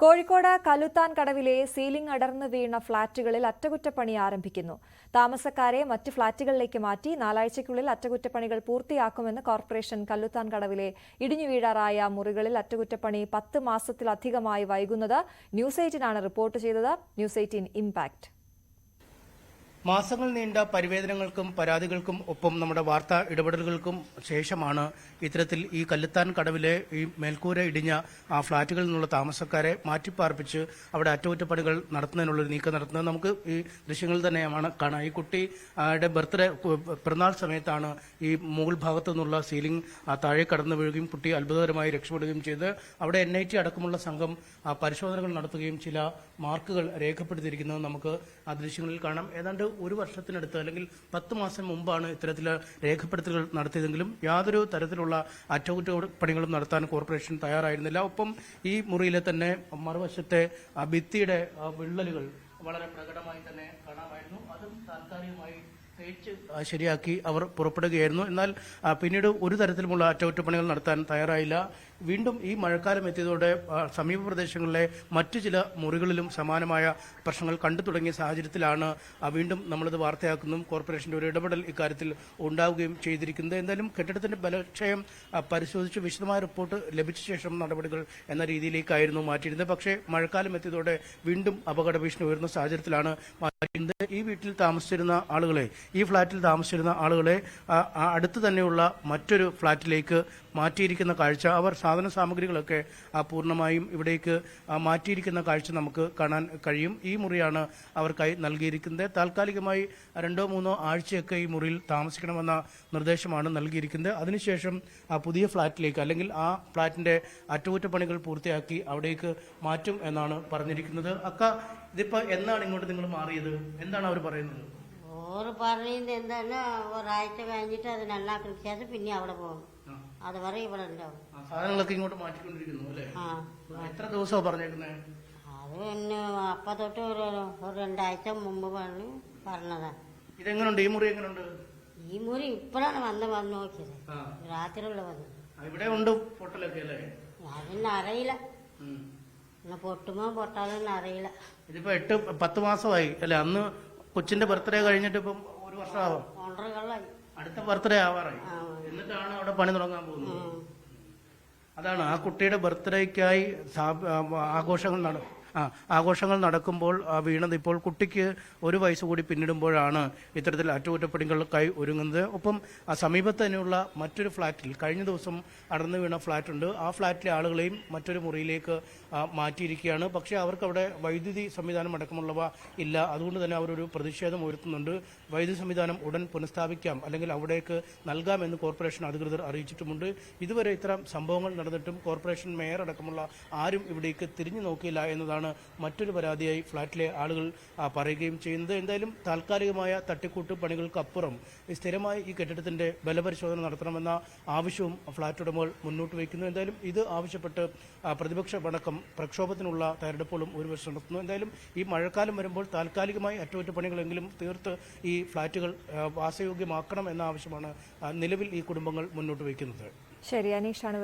Kozhikode കലുത്താൻ കടവിലെ ceiling അടർന്നു വീണ ഫ്ളാറ്റുകളിൽ അറ്റകുറ്റപ്പണി ആരംഭിക്കുന്നു. താമസക്കാരെ മറ്റ് ഫ്ളാറ്റുകളിലേക്ക് മാറ്റി നാലാഴ്ചയ്ക്കുള്ളിൽ അറ്റകുറ്റപ്പണികൾ പൂർത്തിയാക്കുമെന്ന് കോർപ്പറേഷൻ കല്ലുത്താൻ കടവിലെ ഇടിഞ്ഞു വീഴാറായ മുറികളിൽ അറ്റകുറ്റപ്പണി പത്ത് മാസത്തിലധികമായി വൈകുന്നത്. ന്യൂസ് എയ്റ്റീനാണ് റിപ്പോർട്ട് ചെയ്തത്. News eighteen impact. മാസങ്ങൾ നീണ്ട പരിവേദനങ്ങൾക്കും പരാതികൾക്കും ഒപ്പം നമ്മുടെ വാർത്താ ഇടപെടലുകൾക്കും ശേഷമാണ് ഇത്തരത്തിൽ ഈ കല്ലുത്താൻ കടവിലെ ഈ മേൽക്കൂര ഇടിഞ്ഞ ആ ഫ്ളാറ്റുകളിൽ നിന്നുള്ള താമസക്കാരെ മാറ്റിപ്പാർപ്പിച്ച് അവിടെ അറ്റകുറ്റപ്പണികൾ നടത്തുന്നതിനുള്ളൊരു നീക്കം നടത്തുന്നത് നമുക്ക് ഈ ദൃശ്യങ്ങളിൽ തന്നെയാണ് കാണാം. ഈ കുട്ടിയുടെ ബർത്ത്ഡേ പിറന്നാൾ സമയത്താണ് ഈ മുകൾ ഭാഗത്തു നിന്നുള്ള സീലിംഗ് താഴെ കടന്നു വീഴുകയും കുട്ടി അത്ഭുതകരമായി രക്ഷപ്പെടുകയും ചെയ്ത് അവിടെ എൻ ഐ ടി അടക്കമുള്ള സംഘം പരിശോധനകൾ നടത്തുകയും ചില മാർക്കുകൾ രേഖപ്പെടുത്തിയിരിക്കുന്നത് നമുക്ക് ആ ദൃശ്യങ്ങളിൽ കാണാം. ഏതാണ്ട് ഒരു വർഷത്തിനടുത്ത് അല്ലെങ്കിൽ പത്ത് മാസം മുമ്പാണ് ഇത്തരത്തിലെ രേഖപ്പെടുത്തലുകൾ നടത്തിയതെങ്കിലും യാതൊരു തരത്തിലുള്ള അറ്റകുറ്റപ്പണികളും നടത്താൻ കോർപ്പറേഷൻ തയ്യാറായിരുന്നില്ല. ഒപ്പം ഈ മുറിയിലെ തന്നെ മറുവശത്തെ ഭിത്തിയുടെ വിള്ളലുകൾ വളരെ പ്രകടമായി തന്നെ കാണാമായിരുന്നു. അതും താൽക്കാലികമായി ശരിയാക്കി അവർ പുറപ്പെടുകയായിരുന്നു. എന്നാൽ പിന്നീട് ഒരു തരത്തിലുമുള്ള അറ്റകുറ്റപ്പണികൾ നടത്താൻ തയ്യാറായില്ല. വീണ്ടും ഈ മഴക്കാലം എത്തിയതോടെ സമീപ പ്രദേശങ്ങളിലെ മറ്റു ചില മുറികളിലും സമാനമായ പ്രശ്നങ്ങൾ കണ്ടു തുടങ്ങിയ സാഹചര്യത്തിലാണ് വീണ്ടും നമ്മളിത് വാർത്തയാക്കുന്നതും കോർപ്പറേഷന്റെ ഒരു ഇടപെടൽ ഇക്കാര്യത്തിൽ ഉണ്ടാവുകയും ചെയ്തിരിക്കുന്നത്. എന്തായാലും കെട്ടിടത്തിന്റെ ബലക്ഷയം പരിശോധിച്ച് വിശദമായ റിപ്പോർട്ട് ലഭിച്ച ശേഷം നടപടികൾ എന്ന രീതിയിലേക്കായിരുന്നു മാറ്റിയിരുന്നത്. പക്ഷേ മഴക്കാലം എത്തിയതോടെ വീണ്ടും അപകട ഭീഷണി ഉയർന്ന സാഹചര്യത്തിലാണ് ഈ വീട്ടിൽ താമസിച്ചിരുന്ന ആളുകളെ ഈ ഫ്ളാറ്റിൽ താമസിച്ചിരുന്ന ആളുകളെ അടുത്ത് തന്നെയുള്ള മറ്റൊരു ഫ്ളാറ്റിലേക്ക് മാറ്റിയിരിക്കുന്ന കാഴ്ച അവർ സാധന സാമഗ്രികളൊക്കെ പൂർണമായും ഇവിടേക്ക് മാറ്റിയിരിക്കുന്ന കാഴ്ച നമുക്ക് കാണാൻ കഴിയും. ഈ മുറിയാണ് അവർക്കായി നൽകിയിരിക്കുന്നത്. താൽക്കാലികമായി രണ്ടോ മൂന്നോ ആഴ്ചയൊക്കെ ഈ മുറിയിൽ താമസിക്കണമെന്ന നിർദ്ദേശമാണ് നൽകിയിരിക്കുന്നത്. അതിനുശേഷം ആ പുതിയ ഫ്ളാറ്റിലേക്ക് അല്ലെങ്കിൽ ആ ഫ്ളാറ്റിന്റെ അറ്റകുറ്റപ്പണികൾ പൂർത്തിയാക്കി അവിടേക്ക് മാറ്റും എന്നാണ് പറഞ്ഞിരിക്കുന്നത്. അക്ക ഇതിപ്പോൾ എന്നാണ് ഇങ്ങോട്ട് നിങ്ങൾ മാറിയത്? എന്താണ് അവർ പറയുന്നത്? ഓറ് പറയുന്നത് എന്താണ് ഒരാഴ്ച കഴിഞ്ഞിട്ട് അത് നന്നാക്കി ശേഷം പിന്നെ അവിടെ പോകും. അതുവരെ ഇവിടെ ഉണ്ടാവും സാധനങ്ങളൊക്കെ ഇങ്ങോട്ട് മാറ്റിക്കൊണ്ടിരിക്കുന്നു അല്ലേ? എത്ര ദിവസമാണ് പറഞ്ഞേക്കുന്നത് അത് പിന്നെ അപ്പ തൊട്ട് ഒരു ഒരു രണ്ടാഴ്ച മുമ്പ് പറഞ്ഞു പറഞ്ഞതാ. ഇതെങ്ങനുണ്ട്? ഈ മുറി എങ്ങനുണ്ട്? ഈ മുറി ഇപ്പോഴാണ് വന്ന് വന്ന് നോക്കിയത്. രാത്രി രാത്രിയുള്ള വന്ന്. ഇവിടെ ഉണ്ട് പൊട്ടലൊക്കെ അല്ലേ? അതൊന്നും അറിയില്ല. പൊട്ടുമോ പൊട്ടാലൊന്നും അറിയില്ല. ഇതിപ്പോ എട്ട് പത്ത് മാസമായി. അല്ലെ അന്ന് കൊച്ചിന്റെ ബർത്ത്ഡേ കഴിഞ്ഞിട്ട് ഇപ്പം ഒരു വർഷമാവാം. അടുത്ത ബർത്ത്ഡേ ആവാറായി. എന്നിട്ടാണ് അവിടെ പണി തുടങ്ങാൻ പോകുന്നത്. അതാണ് ആ കുട്ടിയുടെ ബർത്ത്ഡേക്കായി ആഘോഷങ്ങൾ നട ആ ആഘോഷങ്ങൾ നടക്കുമ്പോൾ ആ വീണത് ഇപ്പോൾ കുട്ടിക്ക് ഒരു വയസ്സ് കൂടി പിന്നിടുമ്പോഴാണ് ഇത്തരത്തിൽ അറ്റകുറ്റപ്പണികൾക്കായി ഒരുങ്ങുന്നത്. ഒപ്പം ആ സമീപത്ത് തന്നെയുള്ള മറ്റൊരു ഫ്ളാറ്റിൽ കഴിഞ്ഞ ദിവസം അടർന്നു വീണ ഫ്ളാറ്റുണ്ട് ആ ഫ്ളാറ്റിലെ ആളുകളെയും മറ്റൊരു മുറിയിലേക്ക് മാറ്റിയിരിക്കുകയാണ്. പക്ഷേ അവർക്ക് അവിടെ വൈദ്യുതി സംവിധാനം അടക്കമുള്ളവ ഇല്ല. അതുകൊണ്ട് തന്നെ അവരൊരു പ്രതിഷേധം ഉയർത്തുന്നുണ്ട്. വൈദ്യുതി സംവിധാനം ഉടൻ പുനഃസ്ഥാപിക്കാം അല്ലെങ്കിൽ അവിടേക്ക് നൽകാമെന്ന് കോർപ്പറേഷൻ അധികൃതർ അറിയിച്ചിട്ടുമുണ്ട്. ഇതുവരെ ഇത്തരം സംഭവങ്ങൾ നടന്നിട്ടും കോർപ്പറേഷൻ മേയർ അടക്കമുള്ള ആരും ഇവിടേക്ക് തിരിഞ്ഞു നോക്കിയില്ല എന്നതാണ് മറ്റൊരു പരാതിയായി ഫ്ളാറ്റിലെ ആളുകൾ പറയുകയും ചെയ്യുന്നത്. എന്തായാലും താൽക്കാലികമായ തട്ടിക്കൂട്ട് പണികൾക്കപ്പുറം സ്ഥിരമായി ഈ കെട്ടിടത്തിന്റെ ബലപരിശോധന നടത്തണമെന്ന ആവശ്യവും ഫ്ളാറ്റ് ഉടമകൾ മുന്നോട്ട് വയ്ക്കുന്നു. എന്തായാലും ഇത് ആവശ്യപ്പെട്ട് പ്രതിപക്ഷ പ്രതിപക്ഷമടക്കം പ്രക്ഷോഭത്തിനുള്ള തയ്യാറെടുപ്പുകളും ഒരു വർഷം നടത്തുന്നു. എന്തായാലും ഈ മഴക്കാലം വരുമ്പോൾ താൽക്കാലികമായി അറ്റകുറ്റപ്പണികളെങ്കിലും തീർത്ത് ഈ ഫ്ളാറ്റുകൾ വാസയോഗ്യമാക്കണം എന്ന ആവശ്യമാണ് നിലവിൽ ഈ കുടുംബങ്ങൾ മുന്നോട്ട് വയ്ക്കുന്നത്. ശരി അനീഷാണ്